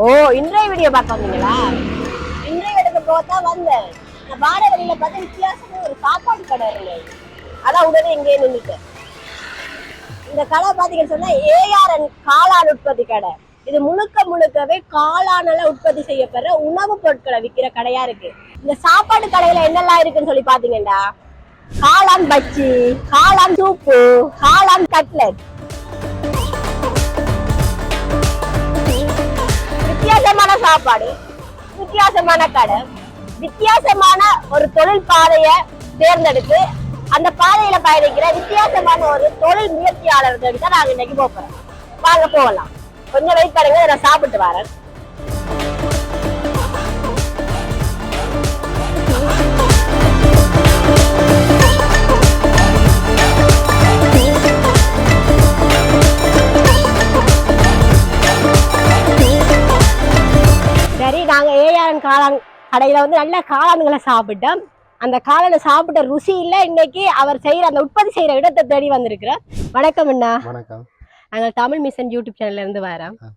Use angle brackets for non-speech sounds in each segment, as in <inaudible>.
ஓ இன்றைய வீடியோ பார்க்க வந்தீங்களா? இன்றைய வீடியோ போத்தா வந்தேன். இந்த வார வழியில பார்த்து வித்தியாசமா ஒரு சாப்பாடு கடை இருந்தது. அதான் உடனே இங்கே நின்றுட்டேன் இந்த கடை பார்த்தீங்கன்னு சொன்னா ஏஆர்என் காளான் உற்பத்தி கடை. இது முழுக்க முழுக்கவே காளானால உற்பத்தி செய்யப்படுற உணவுப் பொருட்களை விற்கிற கடையா இருக்கு. இந்த சாப்பாடு கடையில என்னெல்லாம் இருக்குன்னு சொல்லி பாத்தீங்கன்னா காளான் பச்சி காளான் சூப்பு காளான் கட்லெட். வித்தியாசமான சாப்பாடு வித்தியாசமான கடை வித்தியாசமான ஒரு தொழில் பாதையை தேர்ந்தெடுத்து அந்த பாதையில பயணிக்கிற வித்தியாசமான ஒரு தொழில் முயற்சியாளர்கள் தான் நாங்க இன்னைக்கு போறோம். வாங்க போகலாம். கொஞ்சம் வெயிட் பண்ணுங்க நான் சாப்பிட்டு வரேன். சரி நாங்க ஏஆர்என் காளான் கடையில வந்து நல்ல காளான்களை சாப்பிட்டோம். அந்த காளானை சாப்பிட்ட ருசியில இன்னைக்கு அவர் செய்யற அந்த உற்பத்தி செய்யற இடத்தை தேடி வந்திருக்கிறோம். வணக்கம் அண்ணா. வணக்கம். நாங்கள் தமிழ் மிஷன் யூடியூப் சேனல்ல இருந்து வரோம். ஆ.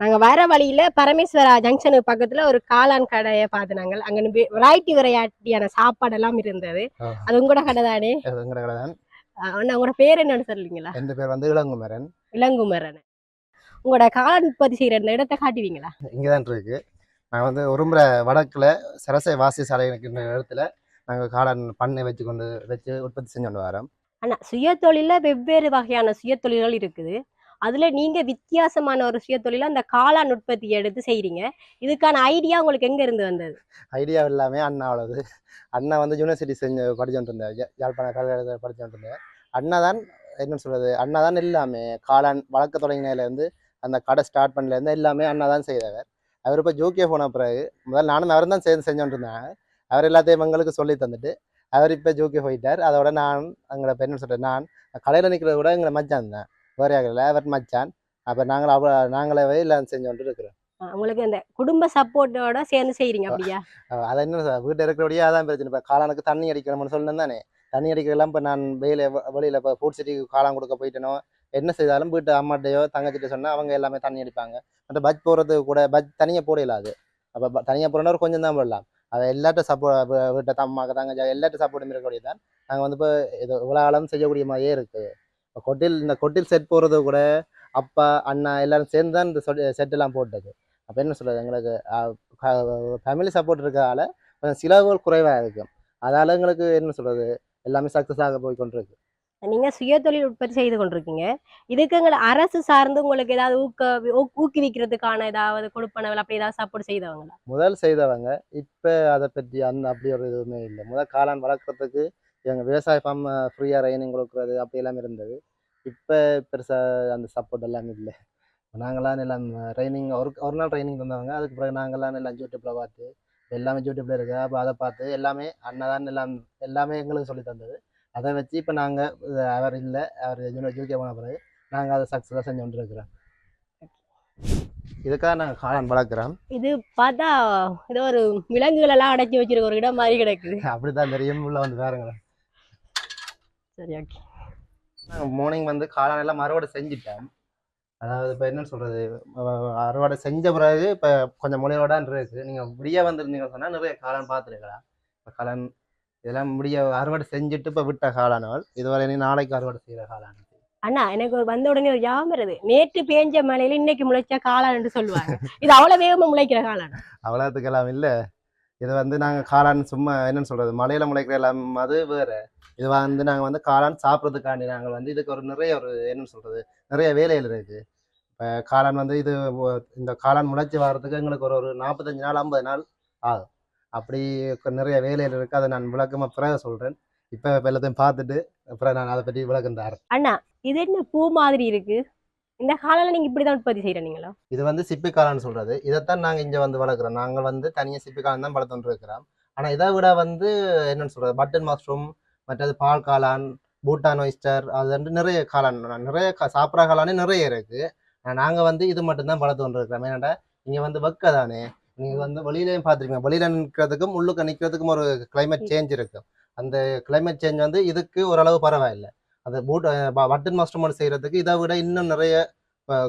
நாங்க வர வழியில பரமேஸ்வரா ஜங்ஷனுக்கு பக்கத்துல ஒரு காளான் கடையை பார்த்து நாங்கள் அங்க வெரைட்டி வெரைட்டியான சாப்பாடெல்லாம் இருந்தது. அது உங்களோட கடை தானே எங்கட கடை தான் அண்ணா உங்களோட பேர் என்னன்னு சொல்லுவீங்களா? என் பேர் வந்து இளங்குமரன். இளங்குமரன். உங்களோட காளான் உற்பத்தி செய்யற அந்த இடத்தை காட்டுவீங்களா? இங்கே தான் இருக்கு. நான் வந்து ஒருமுறை வடக்குல சரசை வாசி சாலை இருக்கின்ற இடத்துல நாங்கள் காளான் பண்ணை வச்சு கொண்டு வச்சு உற்பத்தி செஞ்சு கொண்டு வரோம். ஆனா சுயதொழில வெவ்வேறு வகையான சுயதொழில்கள் இருக்குது. அதுல நீங்க வித்தியாசமான ஒரு சுயதொழில அந்த காளான் உற்பத்தி எடுத்து செய்றீங்க. இதுக்கான ஐடியா உங்களுக்கு எங்க இருந்து வந்தது? ஐடியா எல்லாமே அண்ணாவோடது அண்ணா வந்து யூனிவர்சிட்டி செஞ்சு படிச்சுட்டு இருந்தார் யாழ்ப்பாண கல்வியில் படிச்சுட்டு இருந்தார் அண்ணா தான் என்ன சொல்றது அண்ணா தான் எல்லாமே. காளான் வளர்க்க தொடங்கினதுலேருந்து அந்த கடை ஸ்டார்ட் பண்ணலேருந்து எல்லாமே அண்ணா தான் செய்தவர். அவர் இப்போ ஜோக்கிய போன பிறகு முதல்ல நானும் அவர் தான் சேர்ந்து செஞ்சுட்டு இருந்தாங்க. அவர் எல்லாத்தையும் எங்களுக்கு சொல்லி தந்துட்டு அவர் இப்போ ஜோக்கிய போயிட்டார். அதோட நான் எங்களை என்ன சொல்கிறேன் நான் கடையில் நிற்கிறத விட எங்களை மச்சான் தான். வேறு யாரும் அவர் மச்சான். அப்போ நாங்கள் அவ நாங்களே எல்லாம் செஞ்சு இருக்கிறோம். உங்களுக்கு இந்த குடும்ப சப்போர்ட்டோட சேர்ந்து செய்றீங்க அப்படியா? அது என்ன வீட்டில் இருக்கிறபடியே அதான் பிரச்சனை. இப்போ காளானுக்கு தண்ணி அடிக்கணும்னு சொன்னேன் தானே. தண்ணி அடிக்கலாம் இப்போ நான் வெயில வெளியில் இப்போ ஃபுட் சிட்டிக்கு காளான் கொடுக்க போயிட்டேனோ என்ன செய்தாலும் வீட்டு அம்மாட்டையோ தங்கச்சிட்ட சொன்னால் அவங்க எல்லாமே தண்ணி அடிப்பாங்க. மற்ற பஜ் போடுறது கூட பஜ் தனியாக போடல அது. அப்போ தனியாக போடணும் ஒரு கொஞ்சம் தான் போடலாம். அதை எல்லாட்டும் சப்போர்ட் வீட்டை தம்மாக்க தங்கச்சி எல்லாட்டும் சப்போர்ட்டும் இருக்கக்கூடிய தான் நாங்கள் வந்து இப்போ இது இவ்வளோ காலம் செய்யக்கூடிய மாதிரியே இருக்குது இப்போ கொட்டில் இந்த கொட்டில் செட் போடுறது கூட அப்பா அண்ணா எல்லாரும் சேர்ந்து தான் இந்த செட்டெல்லாம் போட்டது. அப்போ என்ன சொல்கிறது எங்களுக்கு ஃபேமிலி சப்போர்ட் இருக்கிறதால கொஞ்சம் சிலவுகள் குறைவாக இருக்கும். அதால் எங்களுக்கு என்ன சொல்கிறது எல்லாமே சக்ஸஸ் ஆக போய் கொண்டிருக்கு. நீங்க சுயதொழில் உற்பத்தி செய்து கொண்டிருக்கீங்க. இதுக்கு எங்களை அரசு சார்ந்து உங்களுக்கு ஏதாவது ஊக்க ஊ- ஊக்குவிக்கிறதுக்கான ஏதாவது கொடுப்பனவில் அப்படி ஏதாவது சப்போர்ட் செய்தவங்களா? முதல் செய்தவங்க. இப்போ அதை பற்றி அந்த அப்படி ஒரு இதுவுமே இல்லை. முதல் காளான் வளர்க்குறதுக்கு எங்கள் விவசாய ஃபார்ம் ஃப்ரீயாக ரைனிங் கொடுக்குறது அப்படி எல்லாம் இருந்தது. இப்போ பெருசாக அந்த சப்போர்ட் எல்லாம் இல்லை. நாங்களாம் எல்லாம் ட்ரைனிங் ஒரு ஒரு நாள் ட்ரைனிங் தந்தவங்க. அதுக்கு பிறகு நாங்களாம் எல்லாம் யூடியூப்பில் பார்த்து எல்லாமே யூடியூப்பில் இருக்குது. அப்போ அதை பார்த்து எல்லாமே அண்ணன் தான் எல்லாம் எல்லாமே எங்களுக்கு சொல்லி தந்தது. அதை வச்சு இப்போ நாங்கள் அவர் இல்லை அவர் யூகே போன பிறகு நாங்கள் அதை சக்ஸஸாக செஞ்சு கொண்டிருக்கிறோம். இதுக்காக நாங்கள் காளான் வளர்க்குறோம் இது பார்த்தா ஏதோ ஒரு விலங்குகள் எல்லாம் அடைச்சி வச்சிருக்க ஒரு இடம் மாதிரி கிடக்குது. அப்படி தான் தெரியும். உள்ள வந்து பாருங்களேன் சரி ஓகே மார்னிங் வந்து காளான் எல்லாம் அறுவடை செஞ்சுட்டேன் அதாவது இப்போ என்னன்னு சொல்றது? அஹ் அறுவடை செஞ்ச பிறகு இப்போ கொஞ்சம் முளையோடான் இருக்கு நீங்கள் முடிய வந்திருந்தீங்கன்னு சொன்னால் நிறைய காளான் பார்த்துருக்கலாம். இப்போ காளான் இதெல்லாம் முடிய அறுவடை செஞ்சுட்டு இப்போ விட்ட காளானால் இதுவரை இனி நாளைக்கு அறுவடை செய்கிற காளான் அண்ணா எனக்கு ஒரு வந்த உடனே ஒரு ஞாபகம் வருது. நேற்று பேஞ்ச மழையில இன்னைக்கு முளைச்ச காளான் என்று சொல்லுவாங்க. இது அவ்வளவு வேகமா முளைக்கிற காளான்? அவ்வளோத்துக்கெல்லாம் இல்லை. இது வந்து நாங்கள் காளான் சும்மா என்னன்னு சொல்றது? மலையில முளைக்கிற எல்லாம் அது வேற. இது வந்து நாங்கள் வந்து காளான் சாப்பிட்றதுக்காண்டி நாங்கள் வந்து இதுக்கு ஒரு நிறைய ஒரு என்னன்னு சொல்றது? நிறைய வேலைகள் இருக்கு. இப்போ காளான் வந்து இது இந்த காளான் முளைச்சி வர்றதுக்கு எங்களுக்கு ஒரு ஒரு நாற்பத்தஞ்சு நாள் ஐம்பது நாள் ஆகும். அப்படி நிறைய வேலைகள் இருக்கு. அதை நான் விளக்கமாக பிறகு சொல்றேன். இப்போ எல்லாத்தையும் பார்த்துட்டு அப்புறம் நான் அதை பற்றி விளக்கம் தரேன் அண்ணா இது என்ன பூ மாதிரி இருக்கு? இந்த காளான நீங்க இப்படிதான் உற்பத்தி செய்யறீங்களா இது வந்து சிப்பி காளான்னு சொல்றது. இதைத்தான் நாங்கள் இங்கே வந்து வளர்க்குறோம். நாங்கள் வந்து தனியாக சிப்பி காளான் தான் வளர்த்துட்டு இருக்கிறோம். ஆனால் இதை விட வந்து என்னன்னு சொல்றது? பட்டன் மஷ்ரூம் மற்றது பால் காளான் பூட்டான் ஒய்ஸ்டர் அது வந்து நிறைய காளான் நிறைய சாப்பிட்ற காளானே நிறைய இருக்கு. நாங்கள் வந்து இது மட்டும்தான் வளர்த்து கொண்டு இருக்கிறோம் ஏன்னாடா இங்கே வந்து வெக்க தானே. நீங்கள் வந்து வெளியிலையும் பார்த்துருக்கீங்க வெளியில நிற்கிறதுக்கும் உள்ளுக்க நிற்கிறதுக்கும் ஒரு climate சேஞ்ச் இருக்கு. அந்த climate சேஞ்ச் வந்து இதுக்கு ஓரளவு பரவாயில்லை. அந்த பூட் பட்டன் மஷ்ரூம் செய்யறதுக்கு இதை விட இன்னும் நிறைய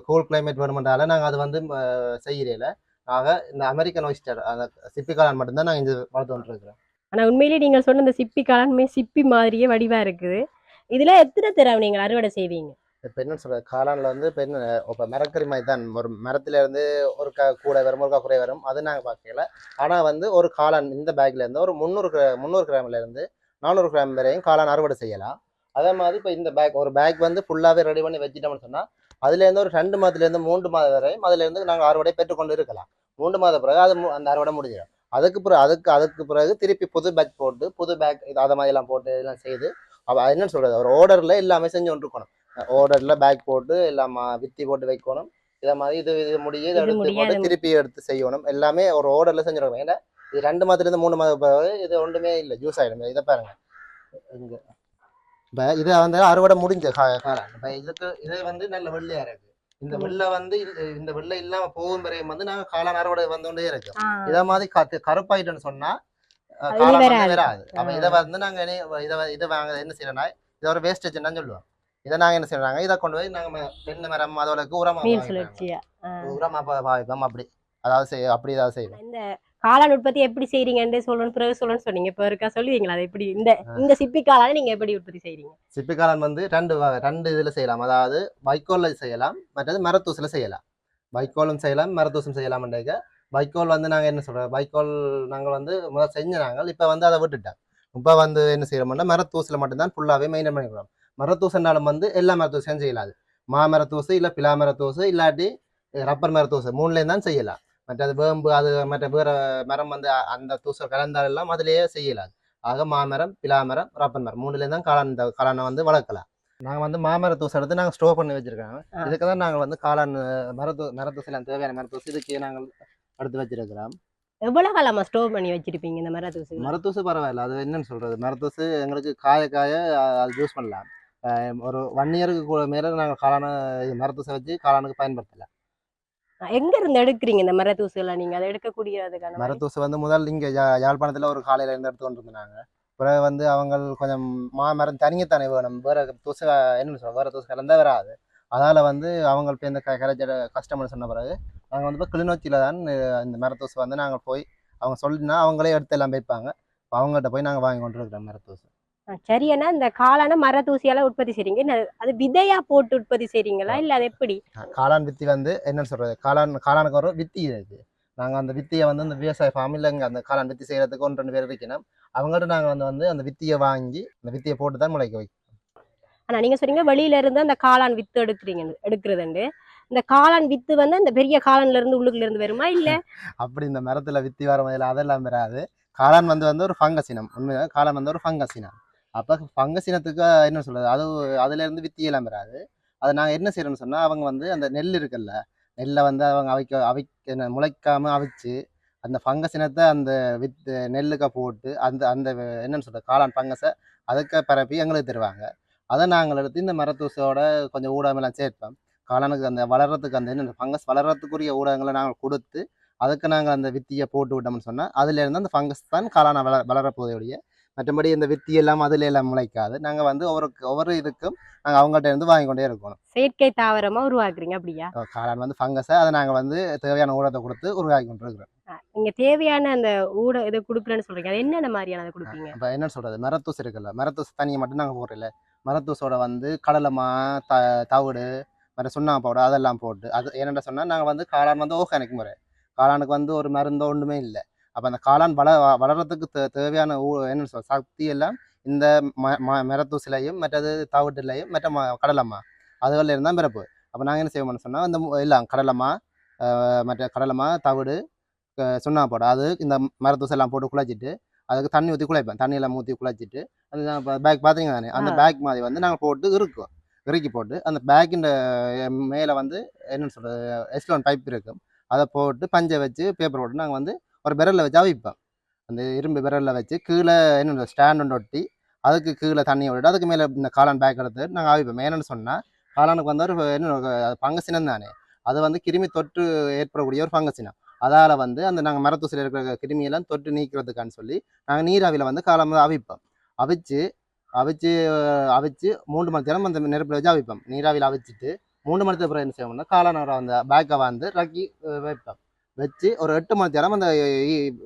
கூல் கிளைமேட் வேணுமென்றால நாங்கள் அது வந்து செய்கிறேல ஆக இந்த அமெரிக்கன் ஒயிஸ்டர் அந்த சிப்பி காளான் மட்டும்தான் நாங்கள் இங்கே வளர்த்து வந்துருக்கிறோம். ஆனா உண்மையிலேயே நீங்க சொன்ன இந்த சிப்பி காளான்மே சிப்பி மாதிரியே வடிவா இருக்குது. இதுல எத்தனை தடவை நீங்கள் அறுவடை செய்வீங்க? இப்போ என்ன சொல்கிறது காளானில் வந்து இப்போ என்ன இப்போ மரக்கறி மாதிரி தான் ஒரு மரத்துலேருந்து ஒரு க கூட வரும் ஒரு குறை வரும். அது நாங்கள் பார்க்கல. ஆனால் வந்து ஒரு காளான் இந்த பேக்லேருந்து ஒரு முந்நூறு கிரா முந்நூறு கிராம்ல இருந்து நானூறு கிராம் வரையும் காளான் அறுவடை செய்யலாம். அதே மாதிரி இப்போ இந்த பேக் ஒரு பேக் வந்து ஃபுல்லாகவே ரெடி பண்ணி வச்சுட்டோம்னு சொன்னால் அதுலேருந்து ஒரு ரெண்டு மாதத்துலேருந்து மூன்று மாதம் வரையும் அதுலேருந்து நாங்கள் அறுவடை பெற்றுக்கொண்டு இருக்கலாம். மூன்று மாத பிறகு அது மு- அந்த அறுவடை முடிஞ்சிடும். அதுக்கு பிறகு அதுக்கு அதுக்கு பிறகு திருப்பி புது பேக் போட்டு புது பேக் இது அதை மாதிரிலாம் போட்டு இதெல்லாம் செய்து அவ என்னன்னு சொல்கிறது ஒரு ஆர்டரில் எல்லாமே செஞ்சு கொண்டு ஆர்டரில் பேக் போட்டு எல்லாம் வித்தி போட்டு வைக்கணும். இதை மாதிரி இது இது முடிய இதை எடுத்து போட்டு திருப்பி எடுத்து செய்யணும். எல்லாமே ஒரு ஆர்டரில் செஞ்சிடணும் ஏன்னா இது ரெண்டு மாதத்துலேருந்து மூணு மாதம் பிறகு இது ஒன்றுமே இல்லை. ஜூஸ் ஆகிடும் இதை பாருங்க. இங்கே. இப்போ இது வந்து அறுவடை முடிஞ்ச காலம். இப்போ இதுக்கு இது வந்து நல்ல வெள்ளையாக இருக்கு. இந்த. வெள்ளை வந்து இந்த வெள்ளை இல்லாம போகும் வரையும் வந்து நாங்கள் காளான் அறுவடை வந்துകൊண்டே இருக்கு ஆ, இதை மாதிரி கத்து கருப்பாயிட்டுன்னு சொன்னா காளான் வராது. அப்ப. இதை வந்து நாங்க இதை இதை வாங்க என்ன செய்யறோம்னா இதை ஒரு வேஸ்டேஜ் தான் சொல்லுவோம். இதை நாங்க என்ன செய்யறாங்க? இதை கொண்டு போய் நாங்க தென்னை மரம் அதோடக்கு உரமா. உரமா பாவிப்போம் அப்படி. அதாவது செய் அப்படி ஏதாவது செய்வோம். இந்த காளான் உற்பத்தி எப்படி செய்றீங்கன்னு சொல்லணும் பிறகு சொல்லணும்னு சொன்னீங்க. இப்போ இருக்கா சொல்லுவீங்களா அதை எப்படி இந்த இந்த சிப்பி காளானை நீங்க எப்படி உற்பத்தி செய்றீங்க? சிப்பி காளான் வந்து ரெண்டு ரெண்டு இதுல செய்யலாம். அதாவது வைக்கோல்ல செய்யலாம் மற்றது மரத்தூசுல செய்யலாம். வைக்கோலும் செய்யலாம் மரத்தூசும் செய்யலாம் வைக்கோல் வந்து நாங்க என்ன சொல்றோம்? வைக்கோல் நாங்க வந்து முதல் செஞ்ச நாங்கள் இப்ப வந்து அதை விட்டுட்டோம். இப்ப வந்து என்ன செய்யறோம்னா மரத்தூசுல மட்டும்தான் ஃபுல்லாவே மெயின்டைன் பண்ணிக்கிறோம். மரத்தூசுனாலும் வந்து எல்லா மரத்தூசையும் செய்யலாது. மாமரத்தூசு இல்ல பிலா மரத்தூசு இல்லாட்டி ரப்பர் மரத்தூசு மூணுலேயும் தான் செய்யலாம். மற்றது வேம்பு அது மற்ற வேற மரம் வந்து அந்த தூசை கலந்தாலெல்லாம் அதுலயே செய்யலாது. ஆக மாமரம் பிலாமரம் ரப்பர் மரம் மூணுலேயும் தான் காளான் காளானை வந்து வளர்க்கலாம். நாங்கள் வந்து மாமர தூசை எடுத்து நாங்கள் ஸ்டோர் பண்ணி வச்சிருக்கோம். இதுக்கு தான் நாங்கள் வந்து காளான் மரத்து மரத்தூசிலாம் தேவையான மரத்தூசி இதுக்கு நாங்கள் எடுத்து வச்சிருக்கிறோம். எவ்வளவு காலமா ஸ்டோர் பண்ணி வச்சிருப்பீங்க இந்த மர தூசு மரத்தூசு பரவாயில்ல. அது என்னன்னு சொல்றது? மரத்தூசு எங்களுக்கு காய காய அது யூஸ் பண்ணலாம். ஒரு ஒன் இயருக்கு கூட மேலே நாங்கள் காளான இது மரத்தூசை வச்சு காளானுக்கு பயன்படுத்தல. எங்க இருந்து எடுக்கிறீங்க இந்த மர தூசுகளை நீங்க? அதை எடுக்கக்கூடியதுக்கான வழி? மரத்தூசு வந்து முதல் இங்கே யாழ்ப்பாணத்தில் ஒரு காலையில இருந்து எடுத்து கொண்டு இருந்தாங்க பிறகு வந்து அவங்க கொஞ்சம் மாமரம் தனியத்தானே வேணும். வேற தூசு என்னன்னு சொல்ல வேற தூசு கலந்தா வராது. அதால வந்து அவங்க இப்போ இந்த கரைச்ச கஸ்டமர் சொன்ன பிறகு நாங்கள் வந்து இப்போ கிளிநொச்சியில் தான் இந்த மரத்தூசு வந்து நாங்கள் போய் அவங்க சொல்லினா அவங்களே எடுத்து எல்லாம் வைப்பாங்க. அவங்ககிட்ட போய் நாங்கள் வாங்கி கொண்டு இருக்கிறோம் மரத்தூசு சரியண்ணா இந்த காளான மர தூசியால உற்பத்தி செய்றீங்க. அது விதையா போட்டு உற்பத்தி செய்றீங்களா? இல்ல அது எப்படி? காளான் வித்தி வந்து என்னன்னு சொல்றது? காளான் காளானுக்கு ஒரு வித்தி இருக்கு. நாங்கள் அந்த வித்தியை வந்து அந்த விவசாய ஃபார்மில் இங்கே அந்த காளான் வித்தி செய்யறதுக்கு ஒன்று ரெண்டு பேர் இருக்கணும். அவங்கள்ட்ட நாங்கள் வந்து வந்து அந்த வித்தியை வாங்கி அந்த வித்தியை போட்டு தான் முளைக்க வைக்கிறோம் ஆனா நீங்க சொன்னீங்க வெளியில இருந்து அந்த காளான் வித்து எடுக்கிறீங்க எடுக்கிறதுண்டு. இந்த காளான் வித்து வந்து அந்த பெரிய காளான்ல இருந்து உள்ளுக்குள்ள இருந்து வருமா இல்ல? <laughs> அப்படி இந்த மரத்துல வித்தி வர முதல்ல அதெல்லாம் வராது. காளான் வந்து வந்து ஒரு ஃபங்கஸ் இனம். உண்மையாக காளான் வந்து ஒரு ஃபங்கஸ் இனம். அப்போ ஃபங்கஸ் இனத்துக்கு என்ன சொல்றது அது அதுலேருந்து வித்தியெல்லாம் வித்தி வராது. அதை நாங்கள் என்ன செய்யறோம்னு சொன்னால் அவங்க வந்து அந்த நெல் இருக்குல்ல நெல்லை வந்து அவங்க அவிக்க அவிக்க என்ன, அவிச்சு அந்த ஃபங்கஸ் இனத்தை அந்த வித்து நெல்லுக்க போட்டு அந்த அந்த என்னன்னு சொல்றது காளான் ஃபங்கஸை அதுக்க பரப்பி எங்களுக்கு தருவாங்க. அதை நாங்கள் எடுத்து இந்த மரத்தூசோட கொஞ்சம் ஊடகமெல்லாம் சேர்ப்போம். காளானுக்கு அந்த வளர்றதுக்கு அந்த என்ன ஃபங்கஸ் வளர்றதுக்குரிய ஊடகங்களை நாங்கள் கொடுத்து அதுக்கு நாங்கள் அந்த வித்தியை போட்டு விட்டோம்னு சொன்னால் அதுலேருந்து அந்த ஃபங்கஸ் தான் காளான வள வளரப்போதே மற்றபடி இந்த வித்தி எல்லாம் அதுல எல்லாம் முளைக்காது. நாங்கள் வந்து ஒவ்வொரு ஒவ்வொரு இதுக்கும் நாங்கள் அவங்கள்ட்ட இருந்து வாங்கி கொண்டே இருக்கணும். செயற்கை தாவரமா உருவாக்குறீங்க அப்படியா? காளான் வந்து ஃபங்கஸை அதை நாங்கள் வந்து தேவையான ஊடகத்தை கொடுத்து உருவாக்கி கொண்டு இருக்கிறோம் நீங்க தேவையான அந்த ஊட இதை கொடுக்குறேன்னு சொல்றீங்க. அது என்னென்ன மாதிரியான அதை கொடுப்பீங்க? இப்போ என்ன சொல்றது? மரத்தூசு இருக்குல்ல மரத்தூசு தனியை மட்டும் நாங்கள் போடுறல மரத்தூசோட வந்து கடலைமா த தவிடு மற்ற சுண்ணாம்பு பவுடர் அதெல்லாம் போட்டு அது என்னென்ன சொன்னால் நாங்கள் வந்து காளான் வந்து ஓர்கானிக் முறை. காளானுக்கு வந்து ஒரு மருந்தோ ஒன்றுமே இல்லை. அப்போ அந்த காளான் வள வளர்றதுக்கு தே தேவையான ஊ என்ன சொல்ற சக்தி எல்லாம் இந்த ம ம மரத்தூசிலையும் மற்றது தவிட்டுலையும் மற்ற ம கடலைமா அதுகளில் இருந்தால் பிறப்பு. அப்போ நாங்கள் என்ன செய்வோம்னு சொன்னால் இந்த எல்லாம் கடலைமா அஹ் மற்ற கடலைமா தவிடு சுண்ணாம்பு பவுடர் அது இந்த மரத்தூசு எல்லாம் போட்டு குழச்சிட்டு அதுக்கு தண்ணி ஊற்றி குழைப்பேன். தண்ணியெல்லாம் ஊற்றி குழச்சிட்டு அது பேக் பார்த்தீங்க தானே அந்த. பேக் மாதிரி வந்து நாங்கள் போட்டு இறுக்குவோம். இறுக்கி போட்டு அந்த பேக்கின் மேலே வந்து என்னன்னு சொல்கிறது எஸ்லோன் பைப் இருக்கும். அதை போட்டு பஞ்சை வச்சு பேப்பர் போட்டு நாங்கள் வந்து ஒரு விரலில் வச்சு அவிப்போம் அந்த இரும்பு விரலில் வச்சு கீழே என்ன ஸ்டாண்ட் ஒன்று ஒட்டி அதுக்கு கீழே தண்ணி விட்டுட்டு அதுக்கு மேலே இந்த காளான் பேக் எடுத்து நாங்கள் அவிப்போம் ஏன்னு சொன்னால் காளானுக்கு வந்து ஒரு என்ன பங்கசினம் தானே. அது வந்து கிருமி தொற்று ஏற்படக்கூடிய ஒரு ஃபங்கசினம் அதால் வந்து அந்த நாங்கள் மரத்தூசில் இருக்கிற கிருமியெல்லாம் தொட்டு நீக்கிறதுக்கான்னு சொல்லி நாங்கள் நீராவியில் வந்து காலம் வந்து அவிப்போம். அவிச்சு அவிச்சு அவிச்சு மூன்று மணி நேரம் அந்த நெருப்பில் வச்சு அவிப்போம். நீராவியில் அவிச்சிட்டு மூணு மணி நேரத்துக்கு என்ன செய்வோம்னா காளான் வர அந்த பேக்கை வந்து ரக்கி வைப்போம். வச்சு ஒரு எட்டு மணி நேரம் அந்த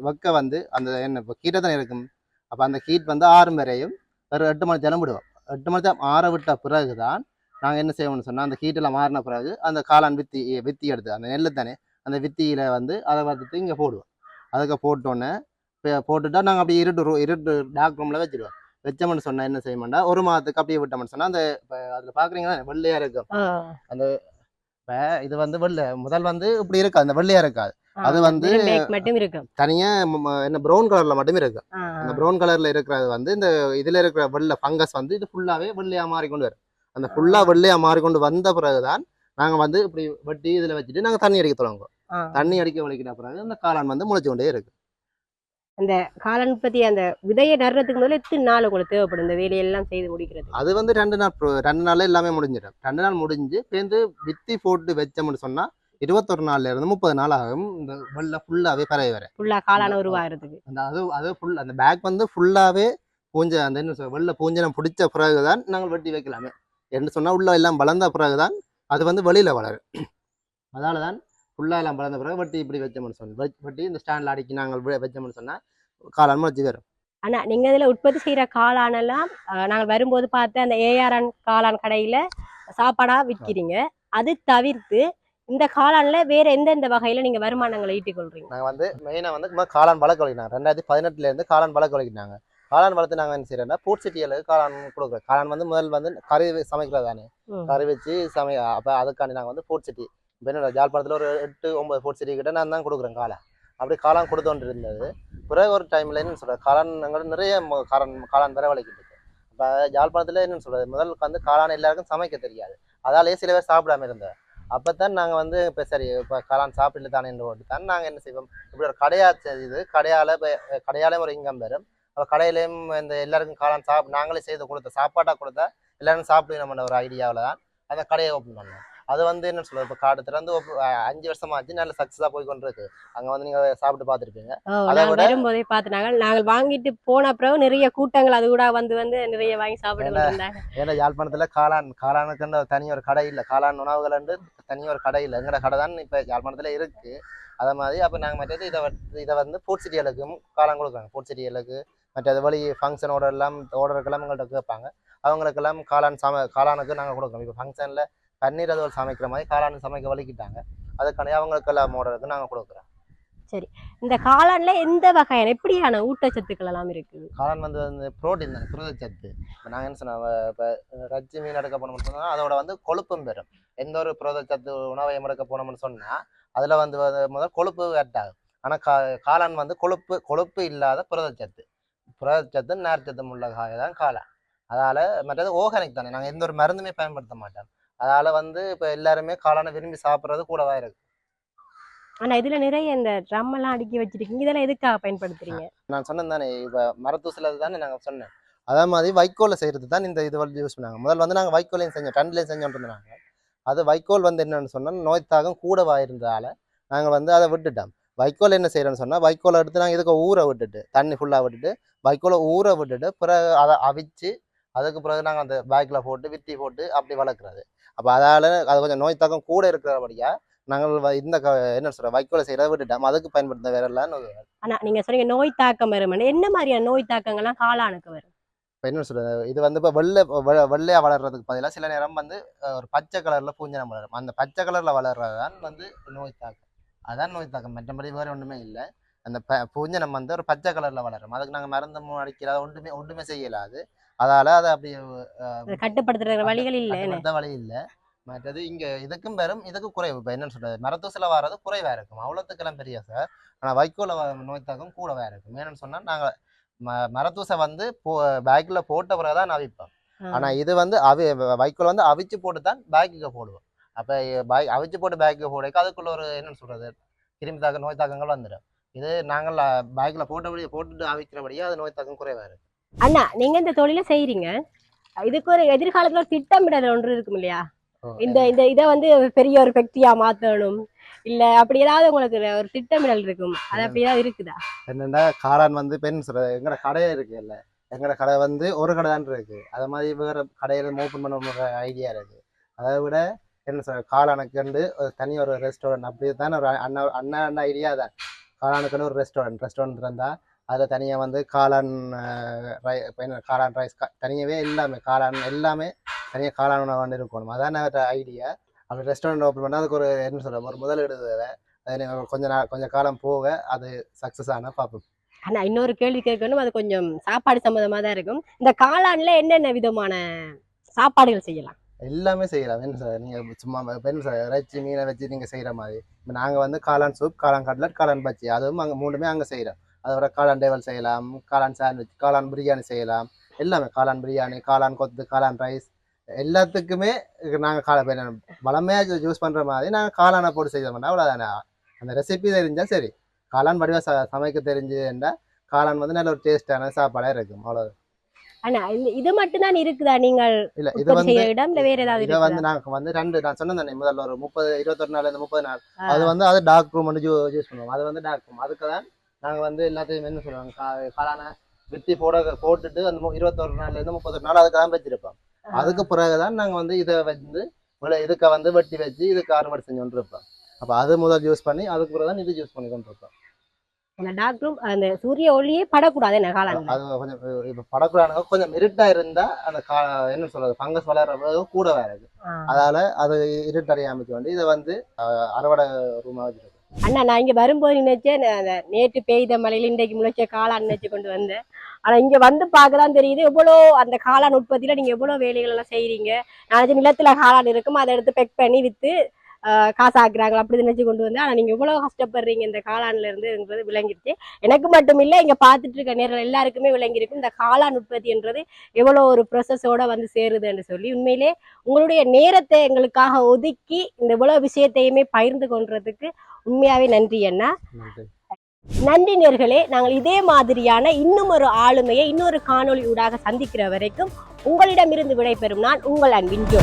வெக்க வந்து அந்த என்ன இப்போ கீட்டை தானே இருக்கும். அப்போ அந்த ஹீட் வந்து ஆறு வரையும் ஒரு எட்டு மணி நேரம் விடுவோம். எட்டு மணி நேரம் ஆற விட்ட பிறகு தான் நாங்கள் என்ன செய்வோம்னு சொன்னால் அந்த ஹீட்டெல்லாம் மாறின பிறகு அந்த காளான் வித்தி வித்தி எடுத்து அந்த நெல்லு தானே அந்த வித்தியில் வந்து அதை வந்துட்டு இங்கே போடுவோம். அதுக்கு போட்டோன்னே இப்போ போட்டுட்டா நாங்கள் அப்படியே இருட்டு இருட்டு டார்க் ரூமில் வச்சிடுவோம் வச்சோம்னு சொன்னால் என்ன செய்ய மாட்டா ஒரு மாதத்துக்கு அப்படியே விட்டோம்னு சொன்னால் அந்த இப்போ அதில் பார்க்குறீங்கன்னா வெள்ளையாக இருக்கும். ஆ. இப்போ இது வந்து வெள்ளை முதல் வந்து இப்படி இருக்காது அந்த வெள்ளையாக இருக்காது. அது வந்து- தனியாக என்ன ப்ரௌன் கலரில் மட்டுமே இருக்கு. அந்த ப்ரௌன் கலர்ல இருக்கிறது வந்து இந்த இதுல இருக்கிற வெள்ளை ஃபங்கஸ் வந்து இது ஃபுல்லாவே வெள்ளையா மாறிக்கொண்டு வரும். அந்த ஃபுல்லா வெள்ளையா மாறிக்கொண்டு வந்த பிறகுதான் நாங்க வந்து இப்படி வெட்டி இதுல வச்சுட்டு நாங்க தண்ணி அடிக்க தொடங்குவோம். தண்ணி அடிக்க வலிக்கிற பிறகு அந்த காளான் வந்து முளைச்சு கொண்டே இருக்கு காளான் பத்தி அந்த விதையை நடுறதுக்கு முதல்ல எத்தனை நாள் உங்களுக்கு தேவைப்படும்? இந்த வேலையெல்லாம் செய்து முடிக்கிறது. அது வந்து ரெண்டு நாள் ரெண்டு நாள்ல எல்லாமே முடிஞ்சிடும். ரெண்டு நாள் முடிஞ்சு சேர்ந்து வித்தி போட்டு வச்சோம்னு சொன்னா இருபத்தொரு நாள்ல இருந்து முப்பது நாள் ஆகும். இந்த வெள்ளை ஃபுல்லாவே பரவி வர. ஃபுல்லா காளான உருவாகிறதுக்கு. அந்த அது அது ஃபுல் அந்த பேக் வந்து ஃபுல்லாவே பூஞ்ச அந்த என்ன வெள்ளை பூஞ்சனம் பிடிச்ச பிறகுதான் நாங்கள் வெட்டி வைக்கலாமே. என்று சொன்னா உள்ள எல்லாம் வளர்ந்த பிறகுதான் அது வந்து வெளியில வளரும். அதால தான் ஃபுல்லா எல்லாம் வளர்ந்த பிறகு வெட்டி இப்படி வச்சோம்னு சொன்னோம் வெட்டி இந்த ஸ்டாண்ட்ல அடிக்கி நாங்கள் வச்சோம்னு சொன்னா காளான் முளைச்சி வரும். ஆனா நீங்க இதுல உற்பத்தி செய்யற காளானெல்லாம் அஹ், நாங்க வரும்போது பார்த்து அந்த ஏஆர்என் காளான் கடையில சாப்பாடா விற்கிறீங்க அது தவிர்த்து இந்த காளான்ல வேற எந்தெந்த வகையில நீங்க வருமானங்களை ஈட்டிக் கொள்றீங்க நாங்கள் வந்து மெயினாக வந்து காளான் வளர்க்க வலிக்கினாங்க ரெண்டாயிரத்தி பதினெட்டுல இருந்து காளான் வளர்க்க வலிக்கினாங்க காளான் வளர்த்து நாங்கள் என்ன செய்யறோம்னா பூட் சிட்டிகளுக்கு காளான் கொடுக்குறோம். காளான் வந்து முதல் வந்து கறி சமைக்கிறது தானே. கறி வச்சு சமை அப்போ அதுக்காண்டி நாங்கள் வந்து ஃபோர்ட் சிட்டி இப்போ என்னோட ஜாழ்ப்பாணத்தில் ஒரு எட்டு ஒன்பது ஃபோர்ட் சிட்டி கிட்ட நான் தான் கொடுக்குறேன் காளான். அப்படி காளான் கொடுத்தோண்டு இருந்தது பிறகு ஒரு டைமில் என்னன்னு சொல்கிறேன் காளான் நிறைய காளான் காளான் வரவழைக்கிட்டு இருக்கு இப்போ ஜாழ்ப்பாணத்தில் என்னன்னு சொல்கிறது முதல்ல வந்து காளான் எல்லாருக்கும் சமைக்க தெரியாது. அதாலேயே சில பேர் சாப்பிடாம இருந்தேன் அப்போ தான் நாங்கள் வந்து இப்போ சரி இப்போ காளான் சாப்பிடல தானே என்று ஓட்டு தான் நாங்கள் என்ன செய்வோம்? இப்படி ஒரு கடையாக இது கடையால் இப்போ கடையாலையும் ஒரு இன்கம் வரும் அப்போ கடையிலையும் இந்த எல்லாருக்கும் காளான் சாப் நாங்களே செய்து கொடுத்த சாப்பாட்டாக கொடுத்தா எல்லாரும் சாப்பிடுவோம் நம்ம ஒரு ஐடியாவில் தான் அந்த கடையை ஓப்பன் பண்ணோம் அது வந்து என்ன சொல்றது இப்போ காடு திறந்து அஞ்சு வருஷமாச்சு நல்ல சக்ஸஸாக போய் கொண்டு இருக்கு அங்கே வந்து நீங்கள் சாப்பிட்டு பார்த்துருப்பீங்க. அதை நாங்க விட- வரும்போதே பார்த்து நாங்கள் வாங்கிட்டு போன பிறகு நிறைய கூட்டங்கள் அது கூட வந்து வந்து நிறைய வாங்கி சாப்பிட்டு ஏன்னா- யாழ்ப்பாணத்தில் காளான் காளானுக்குன்னு ஒரு தனி ஒரு கடை இல்லை. காளான் உணவுகள் தனி ஒரு கடை இல்லை. எங்கட கடை தான் இப்போ யாழ்ப்பாணத்தில் இருக்கு. அதே மாதிரி அப்போ நாங்கள் மற்றது இதை இதை வந்து ஃபுட் சிட்டிகளுக்கும் காளான் கொடுக்குறாங்க. ஃபுட் சிட்டிகளுக்கு மற்றது வழி ஃபங்க்ஷன் ஆர்டர் எல்லாம் ஆர்டருக்கெல்லாம் எங்கள்கிட்ட கேட்பாங்க. அவங்களுக்கெல்லாம் காளான் சம காளானுக்கு நாங்கள் கொடுக்குறோம். இப்போ ஃபங்க்ஷனில் பன்னீர் அதுவல் சமைக்கிற மாதிரி காளான் சமைக்க வலிக்கிட்டாங்க. அதுக்கான அவங்களுக்கெல்லாம் ஆர்டருக்கு நாங்கள் கொடுக்குறோம். இந்த காளான்ல எந்த வகையான எப்படியான ஊட்டச்சத்துக்கள் எல்லாம் இருக்குது காளான் வந்து வந்து ப்ரோட்டீன் தானே புரதச்சத்து இப்போ நாங்கள் என்ன சொன்னோம் இப்போ ரச்சி மீன் எடுக்க போனோம்னு சொன்னால் அதோட வந்து கொழுப்பும் பெறும். எந்த ஒரு புரதச்சத்து உணவையும் எடுக்க போனோம்னு சொன்னால் அதில் வந்து முதல் கொழுப்பு ஆட் ஆகும். ஆனால் கா காளான் வந்து கொழுப்பு கொழுப்பு இல்லாத புரதச்சத்து புரதச்சத்து நேர்ச்சத்தும் உள்ள காய் தான் காளான். அதால் மற்றது ஓர்கானிக் தானே நாங்கள் எந்த ஒரு மருந்துமே பயன்படுத்த மாட்டோம். அதால் வந்து இப்போ எல்லாருமே காளானை விரும்பி சாப்பிட்றது கூடவா இருக்கு. ஆனா இதுல நிறைய இந்த ட்ரம் எல்லாம் அடுக்கி வச்சிருக்கீங்க. இதெல்லாம் எதுக்காக பயன்படுத்துறீங்க? நான் சொன்னேன் தானே இப்போ மரத்தூசில் தானே நாங்கள் சொன்னேன். அதே மாதிரி வைக்கோலை செய்கிறது தான் இந்த இது வந்து யூஸ் பண்ணாங்க முதல்ல வந்து நாங்கள் வைக்கோலையும் செஞ்சோம் டன்லையும் செஞ்சோம் இருந்தாங்க அது வைக்கோல் வந்து என்னன்னு சொன்னால் நோய் தாகம் கூடவா இருந்ததால் நாங்கள் வந்து அதை விட்டுட்டோம். வைக்கோல் என்ன செய்கிறோன்னு சொன்னால் வைக்கோலை எடுத்து நாங்கள் இதுக்கு ஊற விட்டுட்டு தண்ணி ஃபுல்லாக விட்டுட்டு வைக்கோலை ஊற விட்டுட்டு பிறகு அதை அவிச்சு அதுக்கு பிறகு நாங்கள் அந்த பேக்கில் போட்டு வித்தி போட்டு அப்படி வளர்க்குறது. அப்போ அதால் அது கொஞ்சம் நோய் தாக்கம் கூட இருக்கிறபடியாக நாங்கள் இந்த என்ன சொல்கிற வைக்கோலை செய்கிறத விட்டுட்டோம். அதுக்கு பயன்படுத்த வேற இல்லைன்னு ஆனா நீங்க சொன்னீங்க நோய் தாக்கம் வரும். என்ன மாதிரியான நோய் தாக்கங்கள்லாம் காளானுக்கு வரும்? இப்போ என்ன சொல்றது இது வந்து இப்போ வெள்ளை வெள்ளையா வளர்றதுக்கு பதிலாக சில நேரம் வந்து ஒரு பச்சை கலர்ல பூஞ்சனம் வளரும். அந்த பச்சை கலர்ல வளர்றது தான் வந்து நோய் தாக்கம். அதான் நோய் தாக்கம். மற்றபடி வேறு ஒன்றுமே இல்லை. அந்த பூஞ்சனம் வந்து ஒரு பச்சை கலர்ல வளரும். அதுக்கு நாங்கள் மருந்து அடிக்கிறத ஒன்றுமே ஒன்றுமே செய்யலாது. அதால அதை அப்படி கட்டுப்படுத்துற வழிகள் இல்ல? கட்டுப்படுத்த வழி இல்லை. மற்றது இங்க இதுக்கும் பெரும் இதுக்கு குறைவு. இப்போ என்னன்னு சொல்றது மரத்தூசில வர்றது குறைவா இருக்கும். அவ்வளோத்துக்கெல்லாம் பெரிய சார் ஆனா வைக்கோல நோய் தாக்கம் கூடவா இருக்கும். ஏன்னு சொன்னா நாங்க ம மரத்தூசை வந்து போ பேக்கில் போட்ட பிறகு தான் அவிப்போம். ஆனா இது வந்து அவி வைக்கோல் வந்து அவிச்சு போட்டு தான் பேக்குக்கு போடுவோம். அப்ப பேக் அவிச்சு போட்டு பேக்குக்கு போடுறதுக்கு அதுக்குள்ள ஒரு என்னன்னு சொல்றது கிருமி தாக்கம் நோய் தாக்கங்கள் வந்துடும் இது நாங்கள் பேக்கில் போட்டபடி போட்டுட்டு அவிக்கிறபடியே அது நோய் தாக்கம் குறைவா இருக்கு. அண்ணா நீங்க இந்த தொழிலை செய்றீங்க. இதுக்கு ஒரு எதிர்காலத்துல ஒரு திட்டமிடல் ஒன்று இருக்கும் இல்லையா? இந்த இந்த இதை வந்து பெரிய ஒரு பெக்தியா மாத்தணும். இல்ல அப்படி ஏதாவது உங்களுக்கு ஒரு திட்டமிடல் இருக்கும். அது அப்படி ஏதாவது இருக்குதா? என்னன்னா காளான் வந்து பெண் சொல்ற எங்கட கடையே இருக்கு இல்ல எங்கட கடை வந்து ஒரு கடை தான் இருக்கு. அதை மாதிரி வேற கடையில ஓப்பன் பண்ண ஐடியா இருக்கு. அதை விட என்ன சொல்ற காளானுக்குண்டு ஒரு தனி ஒரு ரெஸ்டாரண்ட் அப்படி தான் ஒரு அண்ணா அண்ணா அண்ணா ஐடியா தான். காளானுக்குன்னு ஒரு ரெஸ்டாரண்ட் ரெஸ்டாரண்ட் இருந்தால் அதில் தனியாக வந்து காளான் ரை காளான் ரைஸ் தனியாகவே எல்லாமே காளான் எல்லாமே தனியாக காளான் உணவு வந்து இருக்கணும் அதான் ஐடியா அப்படி ரெஸ்டாரண்ட் ஓப்பன் பண்ணால் அதுக்கு ஒரு என்ன சொல்ற ஒரு முதலீடு அது நீங்க கொஞ்ச நாள் கொஞ்சம் காலம் போக அது சக்ஸஸ் ஆனால் பார்ப்போம் ஆனா இன்னொரு கேள்வி கேட்கணும். அது கொஞ்சம் சாப்பாடு சம்மந்தமா தான் இருக்கும். இந்த காளான்ல என்னென்ன விதமான சாப்பாடுகள் செய்யலாம்? எல்லாமே செய்யலாம். என்ன சார் நீங்கள் சும்மா என்ன சார் இறைச்சி மீனை வச்சு நீங்கள் செய்கிற மாதிரி. இப்போ நாங்கள் வந்து காளான் சூப் காளான் கட்லட் காளான் பச்சி அதுவும் அங்கே மூணுமே அங்கே செய்கிறோம் அதோட காளான் டேவல் செய்யலாம் காளான் சாண்ட்விச் காளான் பிரியாணி செய்யலாம். எல்லாமே காளான் பிரியாணி காளான் கொத்து காளான் ரைஸ் எல்லாத்துக்குமே நாங்கள் காளை பேர் வளமையாக யூஸ் பண்ணுற மாதிரி நாங்கள் காளானை போட்டு செய்தோம்னா அவ்வளோதானே அந்த ரெசிபி தெரிஞ்சால் சரி. காளான் வடிவாக ச சமைக்க தெரிஞ்சுன்னா காளான் வந்து நல்ல ஒரு டேஸ்டான சாப்பாடாக இருக்கும். அவ்வளோ ஆனா இது மட்டும் தான் இருக்குதா நீங்கள் இல்லை இது வந்து இடம் இல்ல வேற ஏதாவது இதை? வந்து நாங்கள் வந்து ரெண்டு நான் சொன்னேன் முதல்ல ஒரு முப்பது இருபத்தொரு நாள் இருந்து முப்பது நாள். அது வந்து அது டார்க் ரூம் வந்து யூஸ் பண்ணுவோம். அது வந்து டார்க் ரூம் அதுக்கு தான் நாங்கள் வந்து எல்லாத்தையும் என்ன சொல்லுவாங்க கா- காளான வித்தி போட போட்டுட்டு அந்த இருபத்தொரு நாள்ல இருந்து முப்பத்தொரு நாள் அதுக்கு தான் வச்சிருப்போம். அதுக்கு பிறகுதான் நாங்கள் வந்து இதை வந்து இதுக்கு வந்து வெட்டி வச்சு இதுக்கு அறுவடை செஞ்சு கொண்டு இருப்போம். அப்போ அது முதல் யூஸ் பண்ணி அதுக்கு பிறகு தான் இது யூஸ் பண்ணி கொண்டு இருப்போம் அந்த டார்க் ரூம் அந்த சூரிய ஒளியே படக்கூடாது என்ன காளான்? அது கொஞ்சம் இப்போ படக்கூடாது கொஞ்சம் இருட்டா இருந்தா அந்த கா என்ன சொல்றது ஃபங்கஸ் வளர்ற கூட வேற அதால அது இருட்டறியாமைக்கு வேண்டி இதை வந்து அறுவடை ரூமா வச்சிருக்கோம். அண்ணா நான் இங்க வரும்போது நினைச்சேன் நான் நேற்று பெய்த மழையில இன்றைக்கு முளைச்ச காளான் நினைச்சு கொண்டு வந்தேன். ஆனா இங்க வந்து பார்க்கதான் தெரியுது எவ்வளோ அந்த காளான் உற்பத்தியில நீங்க எவ்வளவு வேலைகள் எல்லாம் செய்றீங்க. நாளைக்கு நிலத்துல காளான் இருக்கும் அதை எடுத்து பெக் பண்ணி வித்து ஆஹ், காசாக்குறாங்க அப்படி நினைச்சு கொண்டு வந்து ஆனா நீங்க எவ்வளவு கஷ்டப்படுறீங்க இந்த காளான்ல இருந்துன்றது விளங்கிடுச்சு. எனக்கு மட்டும் இல்ல இங்க பார்த்துட்டு இருக்க நேரில் எல்லாருக்குமே விளங்கியிருக்கும் இந்த காளான் உற்பத்தின்றது எவ்வளவு ஒரு ப்ரொசஸோட வந்து சேருதுன்னு சொல்லி உண்மையிலே உங்களுடைய நேரத்தை எங்களுக்காக ஒதுக்கி இந்த இவ்வளவு விஷயத்தையுமே பகிர்ந்து கொள்றதுக்கு உண்மையாவே நன்றி அண்ணா. நன்றி. நன்றி நேர்களே நாங்கள் இதே மாதிரியான இன்னும் ஒரு ஆளுமையை இன்னொரு காணொளி ஊடாக சந்திக்கிற வரைக்கும் உங்களிடமிருந்து விடைபெறும் நான் உங்கள் அன்பின் ஜோ